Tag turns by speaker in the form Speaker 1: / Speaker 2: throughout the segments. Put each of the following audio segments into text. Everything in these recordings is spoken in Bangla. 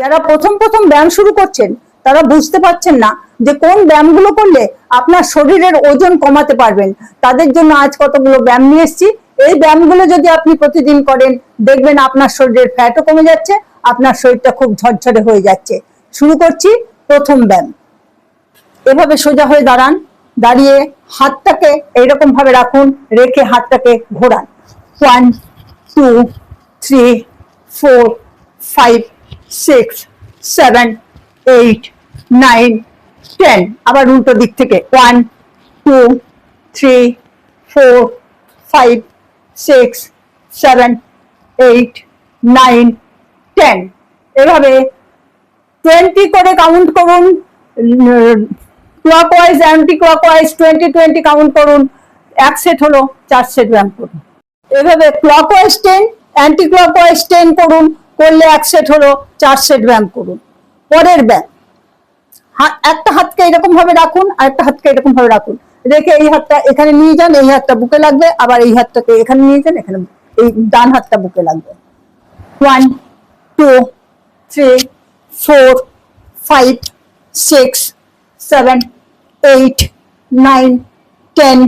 Speaker 1: যারা প্রথম প্রথম ব্যায়াম শুরু করছেন, তারা বুঝতে পারছেন না যে কোন ব্যায়ামগুলো করলে আপনার শরীরের ওজন কমাতে পারবেন। তাদের জন্য আজ কতগুলো ব্যায়াম নিয়ে এসেছি। এই ব্যায়ামগুলো যদি আপনি প্রতিদিন করেন, দেখবেন আপনার শরীরের ফ্যাটও কমে যাচ্ছে, আপনার শরীরটা খুব ঝরঝরে হয়ে যাচ্ছে। শুরু করছি প্রথম ব্যায়াম। এভাবে সোজা হয়ে দাঁড়ান। দাঁড়িয়ে হাতটাকে এইরকম ভাবে রাখুন, রেখে হাতটাকে ঘোরান। One two three four five six seven eight nine ten আবার উল্টো দিক থেকে। One two three four five six seven eight nine ten এভাবে টোয়েন্টি করে কাউন্ট করুন clockwise anti clockwise twenty twenty count করুন। এক সেট হলো, চার সেট ব্যায়াম করুন। এভাবে clockwise ten anti clockwise ten করুন। করলে এক সেট হলো, চার সেট ব্যায়াম করুন। পরের ব্যায়াম হা- একটা হাতকে এরকম ভাবে রাখুন, আর একটা হাতকে এরকম ভাবে রাখুন। রেখে এই হাতটা এখানে নিয়ে যান, এই হাতটা বুকে লাগবে, আবার এই হাতটাকে এখানে নিয়ে যান, এখানে এই ডান হাতটা বুকে লাগবে। One two three four five six seven eight nine ten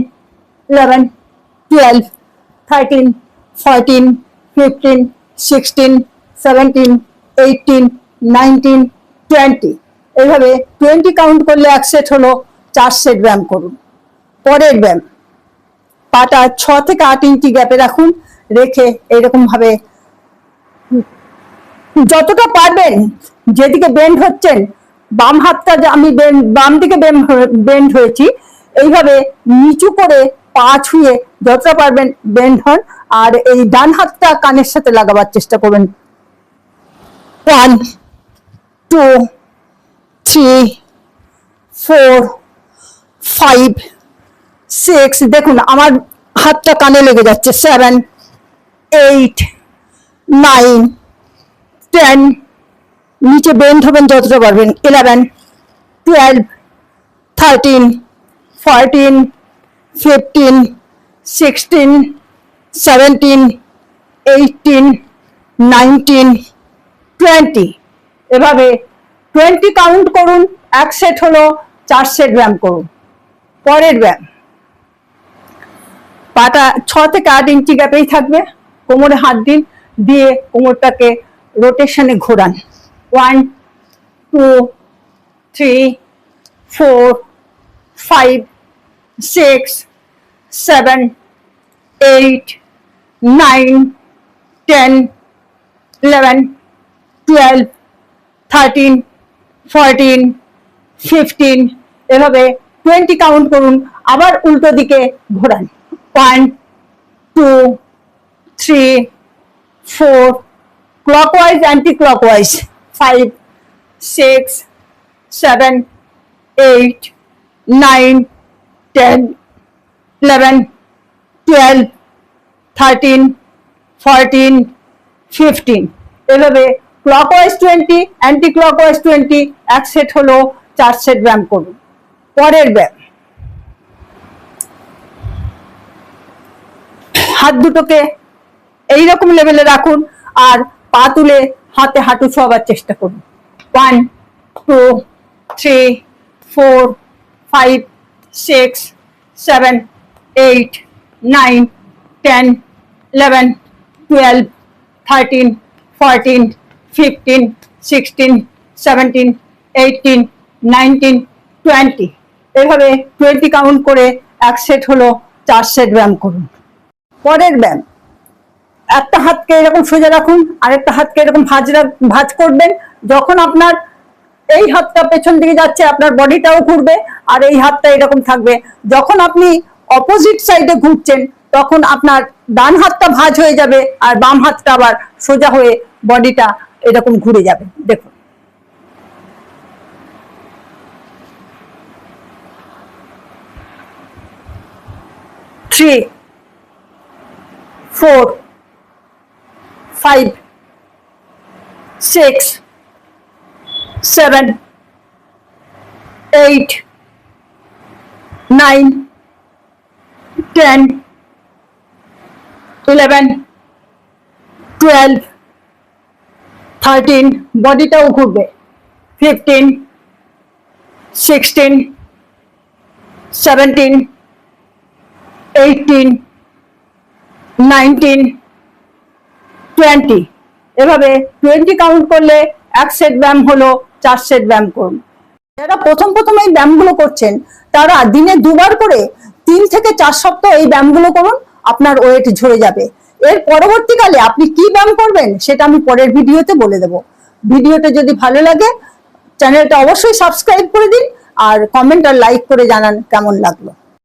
Speaker 1: eleven twelve thirteen fourteen fifteen sixteen seventeen eighteen nineteen twenty এইভাবে টোয়েন্টি কাউন্ট করলে এক সেট হলো, চার সেট ব্যায়াম করুন। পরের ব্যায়াম। পাটা ছ থেকে আট ইঞ্চি গ্যাপে রাখুন, রেখে এইরকম ভাবে যতটা পারবেন, যেদিকে বেন্ড হচ্ছেন, বাম হাতটা আমি বাম দিকে বেন্ড হয়েছি, এইভাবে নিচু করে পা ছুঁয়ে যতটা পারবেন বেন্ড হন, আর এই ডান হাতটা কানের সাথে লাগাবার চেষ্টা করবেন। One two three four five six দেখুন, আমার হাতটা কানে লেগে যাচ্ছে। সেভেন এইট নাইন টেন নিচে বেন্ড হবেন যতটা পারবেন। Eleven twelve thirteen fourteen fifteen sixteen seventeen eighteen nineteen twenty এভাবে টোয়েন্টি কাউন্ট করুন, এক সেট হলো চার সেট ব্যায়াম করুন। পরের ব্যায়াম পাটা ছ থেকে আট ইঞ্চি গ্যাপেই থাকবে, কোমরে হাত দিন, দিয়ে কোমরটাকে রোটেশনে ঘোরান। One two three four five six seven eight nine ten eleven twelve thirteen fourteen fifteen এভাবে টোয়েন্টি কাউন্ট করুন, আবার উল্টো দিকে ঘোরান। One two three four clockwise anti clockwise five six seven eight nine ten eleven twelve thirteen fourteen fifteen এভাবে clockwise twenty anti clockwise twenty এক সেট হলো, চার সেট ব্যায়াম করুন। পরের ব্যায়াম। হাত দুটোকে এইরকম লেভেলে রাখুন আর পা তুলে হাতে হাঁটু ছোঁয়াবার চেষ্টা করুন। One two three four five six seven eight nine ten eleven twelve thirteen fourteen fifteen sixteen seventeen eighteen nineteen twenty এভাবে টোয়েন্টি কাউন্ট করে এক সেট হলো, চার সেট ব্যায়াম করুন। পরের ব্যায়াম। একটা হাতকে এরকম সোজা রাখুন, আরেকটা হাতকে এরকম ভাঁজ ভাঁজ করবেন। যখন আপনার এই হাতটা পেছন দিকে যাচ্ছে, আপনার বডিটাও ঘুরবে, আর এই হাতটা এরকম থাকবে। যখন আপনি অপোজিট সাইডে ঘুরছেন, তখন আপনার ডান হাতটা ভাঁজ হয়ে যাবে, আর বাম হাতটা আবার সোজা হয়ে বডিটা এরকম ঘুরে যাবে দেখুন। Three four five six seven eight nine ten eleven twelve thirteen বডিটাও ঘুরবে। Fifteen sixteen seventeen eighteen nineteen twenty এভাবে টোয়েন্টি কাউন্ট করলে এক সেট ব্যায়াম হলো চার সেট ব্যায়াম করুন। যারা প্রথম প্রথম এই ব্যায়ামগুলো করছেন, তারা দিনে দুবার করে তিন থেকে চার সপ্তাহ এই ব্যায়ামগুলো করুন, আপনার ওয়েট ঝরে যাবে। এর পরবর্তীকালে আপনি কি ব্যায়াম করবেন সেটা আমি পরের ভিডিওতে বলে দেব। ভিডিওটা যদি ভালো লাগে, চ্যানেলটা অবশ্যই সাবস্ক্রাইব করে দিন আর কমেন্ট আর লাইক করে জানান কেমন লাগল।